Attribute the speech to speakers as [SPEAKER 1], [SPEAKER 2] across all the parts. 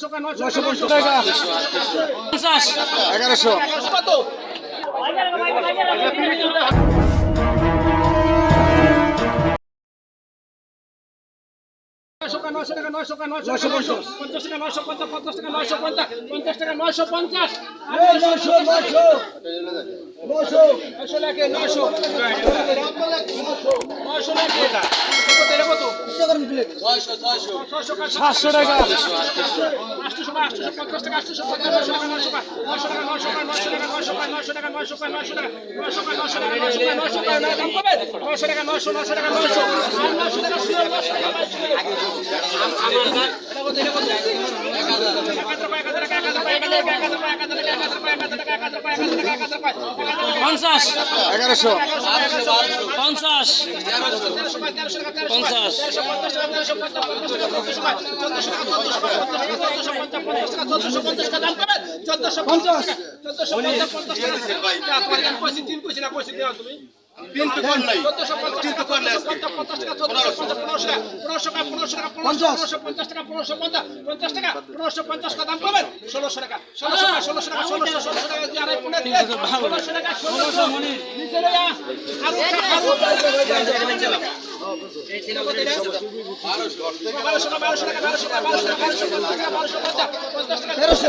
[SPEAKER 1] নয়শো পঞ্চাশ টাকা।
[SPEAKER 2] পঞ্চাশ।
[SPEAKER 1] এগারোশো।
[SPEAKER 3] নয়শো টাকা নয়শো টাকা নয়শো
[SPEAKER 1] নয়শো। পঞ্চাশ।
[SPEAKER 3] টাকা নয়শো পঞ্চাশ পঞ্চাশ টাকা নয়শো পঞ্চাশ পঞ্চাশ টাকা নয়শো পঞ্চাশ।
[SPEAKER 1] নয়শো নয়শো। নয়শো।
[SPEAKER 3] নয়শো লাগে নয়শো। নয়শো লাগে
[SPEAKER 1] সাতশো টাকা
[SPEAKER 3] এক হাজার পঞ্চাশ
[SPEAKER 1] এগারোশো
[SPEAKER 2] পঞ্চাশ পঞ্চাশ
[SPEAKER 3] চোদ্দশো পঞ্চাশ চোদ্দশো পঞ্চাশ
[SPEAKER 1] পঞ্চাশ
[SPEAKER 3] ষোলোশো টাকা ষোলোশো টাকা ষোলোশো টাকা ষোলোশো ষোলোশো টাকা ষোলোশো টাকা তেরোশো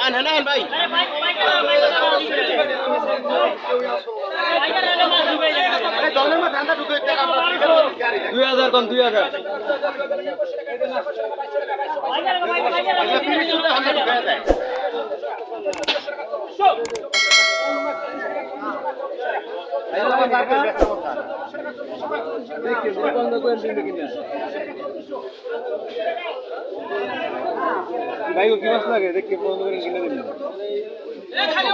[SPEAKER 3] আন হানান ভাই
[SPEAKER 1] দুই হাজার কম দুই হাজার Thank you. ভাই কি মাছ লাগে দেখি বন্ধ করে কিনে দিন
[SPEAKER 3] খালি